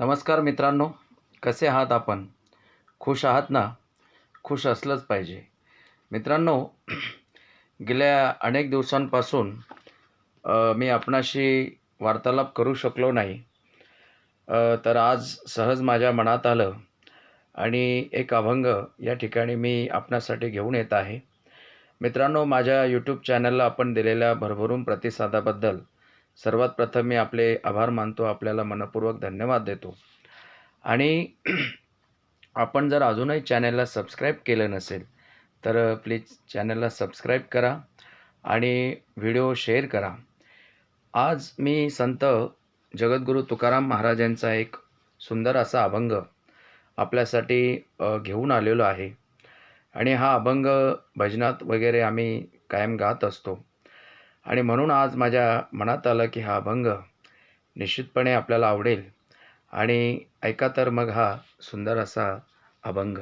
नमस्कार मित्रांनो कसे आहात आपण? खुश आहात ना? खुश असलंच पाहिजे. मित्रांनो गेल्या अनेक दिवसांपासून मी आपणाशी वार्तालाप करू शकलो नाही. तर आज सहज माझ्या मनात आलं आणि एक अभंग या ठिकाणी मी आपणासाठी घेऊन येत आहे. मित्रांनो माझ्या यूट्यूब चॅनलला आपण दिलेल्या भरभरून प्रतिसादाबद्दल सर्वात प्रथम मी आपले आभार मानतो आपल्याला मनपूर्वक धन्यवाद देतो. आणि आपण जर अजूनही चॅनलला सबस्क्राईब केलं नसेल तर प्लीज चॅनलला सबस्क्राईब करा आणि व्हिडिओ शेअर करा. आज मी संत जगद्गुरू तुकाराम महाराजांचा एक सुंदर असा अभंग आपल्यासाठी घेऊन आलेलो आहे. आणि हा अभंग भजनात वगैरे आम्ही कायम गात असतो. आणि म्हणून आज माझ्या मनात आलं की हा अभंग निश्चितपणे आपल्याला आवडेल. आणि ऐका तर मग हा सुंदर असा अभंग.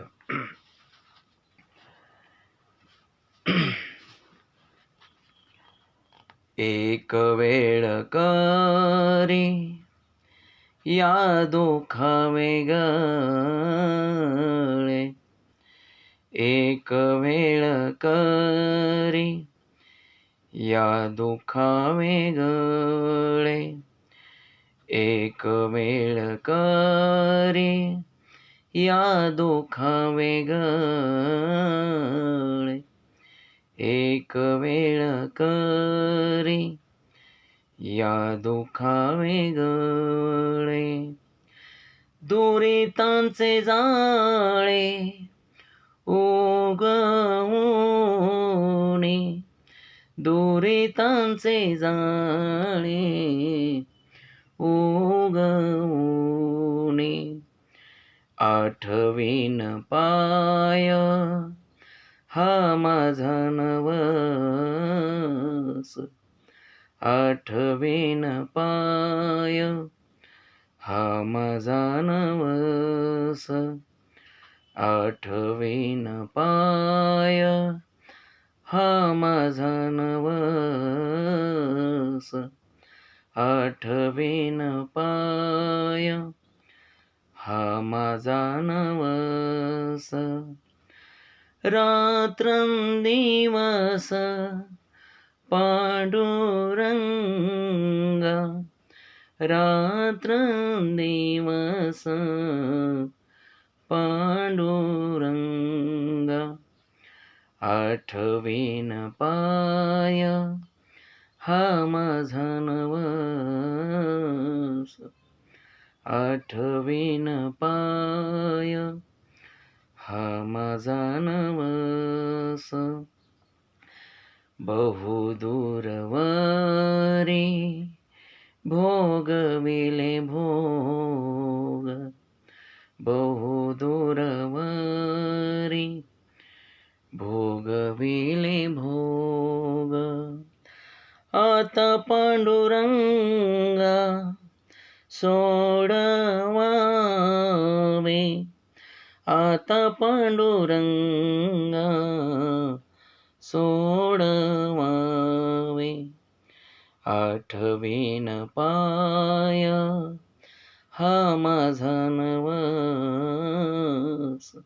एक वेळ करी या दुखावे गळे. एक वेळ करी या दुखावे गळे एक वेळ करी. या दुखा गळे एक वेळ करी. या दुखावे गळे दुरितांचे जाळे उगवणे दुरितांचे जाळे उगवणे आठवीन पाय हा माझा नवस. आठवीन पाय हा माझा नवस. आठवीन पाय हा माझा नवस. आठवीन पाय. हा माझा नवस. रात्रंदिवस पांडुरंगा. रात्रंदिवस पांडुरंगा. आठवीन पाय हा माझा नवस. आठवीन पाय हा माझा नवस. बहुदूरवरी भोगविले भोग बहुदूरवरी भोगविले भोग. आता पांडुरंगा सोडवावे. आता पांडुरंगा सोडवावे. आठवीन पाय हा माझा नवस.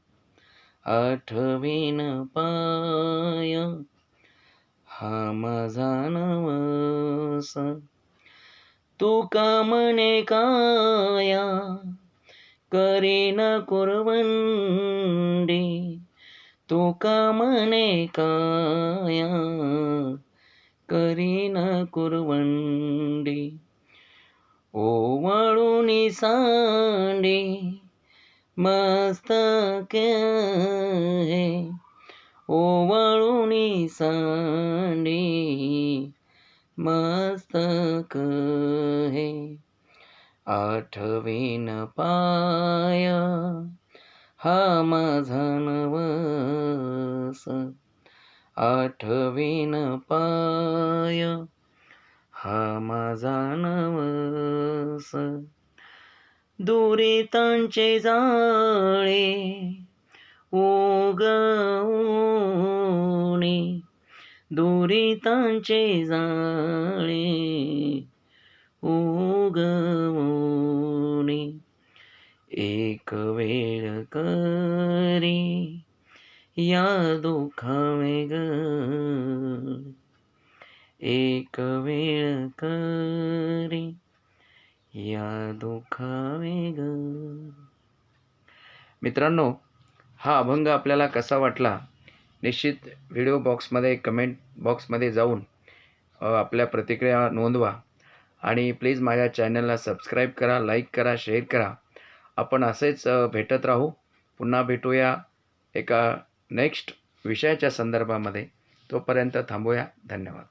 आठवीन पाय. हा माझा नवस. तुका म्हणे काया? करीन कुरवंडी. तुका म्हणे काया? करीन कुरवंडी. ओवाळूनी सांडी. मस्तके ओवाळूनी सांडी मस्तक हे आठवीन पाय हा माझा नवस. आठवीन पाय हा माझा नवस. दुरितांचे जाळे उगवणे. दुरितांचे जाळे उगवणे. एक वेळ करी या दुखावे ग एक वेळ करी या दुखावे ग मित्रांनो हा अभंग आपल्याला कसा वाटला? निश्चित व्हिडिओ बॉक्समध्ये कमेंट बॉक्समध्ये जाऊन आपल्या प्रतिक्रिया नोंदवा. आणि प्लीज माझ्या चॅनलला सबस्क्राईब करा लाईक करा शेअर करा. आपण असेच भेटत राहू. पुन्हा भेटूया एका नेक्स्ट विषयाच्या संदर्भामध्ये. तोपर्यंत थांबूया. धन्यवाद.